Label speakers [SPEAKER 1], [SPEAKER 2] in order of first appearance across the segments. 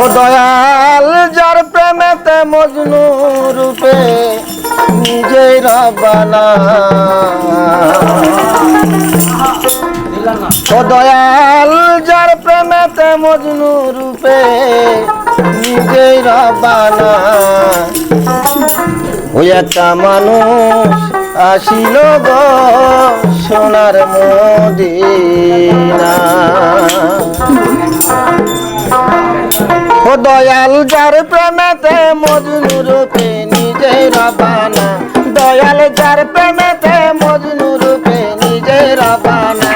[SPEAKER 1] ও দয়াল, যার প্রেমেতে মজনু রূপে নিজেই রবানা। ও দয়াল, যার প্রেমেতে মজনু রূপে নিজেই রবানা। ওই একটা মানুষ আসিল গো সোনার মদিনা। ও দয়াল যার প্রেমেতে মজনু রূপে নিজে রবানা। দয়াল যার প্রেমেতে মজনু রূপে নিজে রবানা।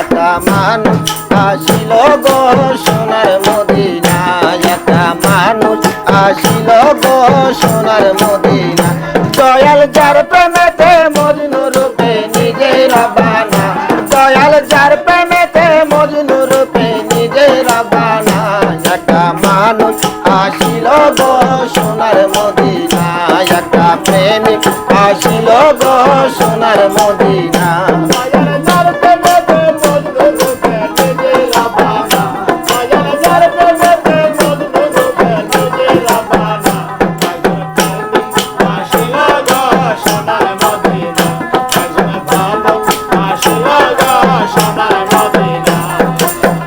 [SPEAKER 1] একটা মানুষ আসিল গো সোনার মদিনা। একটা মানুষ আসিল গো সোনার মদিনা। দয়াল যার প্রেমেতে মজনু রূপে নিজে রবানা। আসিল গো সোনার মদিনা। একটা প্রেমিক আসিল গো সোনার মদিনা।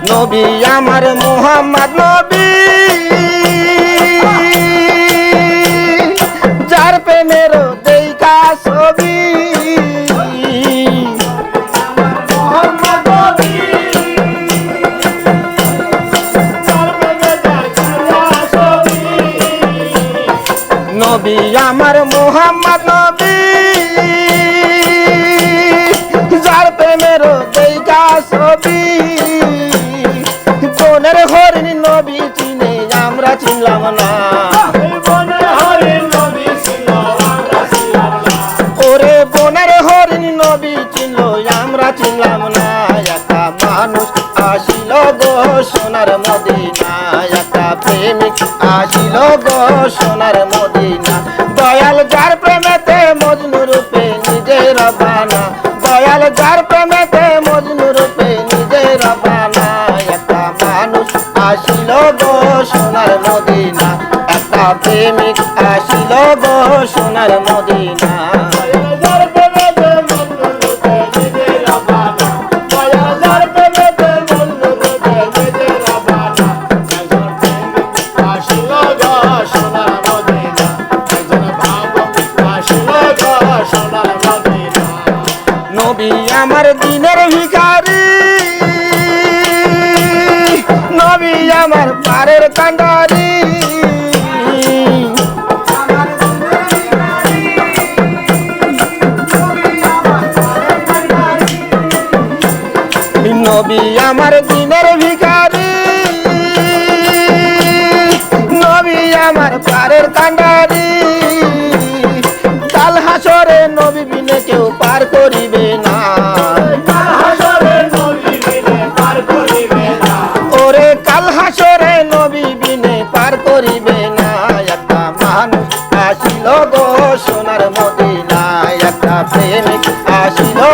[SPEAKER 1] নবী আমার মোহাম্মদ প্রেমের দেখা ছবি। নবী আমার মোহাম্মদ নবী। যার প্রেমের দেখা ছবি। কোনের হরিণ নবী চিনে আমরা চিনলাম গো সোনার মদিনা একটা প্রেমিক আসিল গো সোনার মদিনা দয়াল যার প্রেমেতে মজনু রূপে নিজে রবানা দয়াল যার প্রেমেতে মজনু রূপে নিজে রবানা একটা মানুষ আসিল গো সোনার মদিনা একটা প্রেমিক আসিল গো সোনার মদিনা আমার দিনের ভিখারি। নবী আমার পারের কান্ডারি। নবী আমার দিনের ভিখারি। নবী আমার পারের কান্ডারি। কাল হাসরে নবী বিনে কেউ পার করিবে।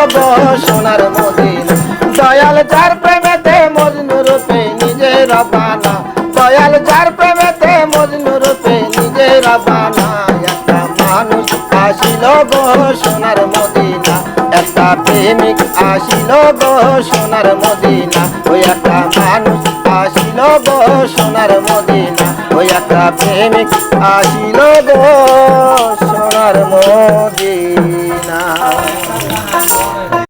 [SPEAKER 1] যাব সোনার মদিনা। দয়াল যার প্রেমেতে মজনু রূপে নিজে রবানা। দয়াল যার প্রেমেতে মজনু রূপে নিজে রবানা। একটা মানুষ আসিল গো সোনার মদিনা। একটা প্রেমিক আসিল গো সোনার মদিনা। ওই একটা মানুষ আসিল গ সোনার মদিনা। ওই একটা প্রেমিক আসিল গো সোনার মদিনা।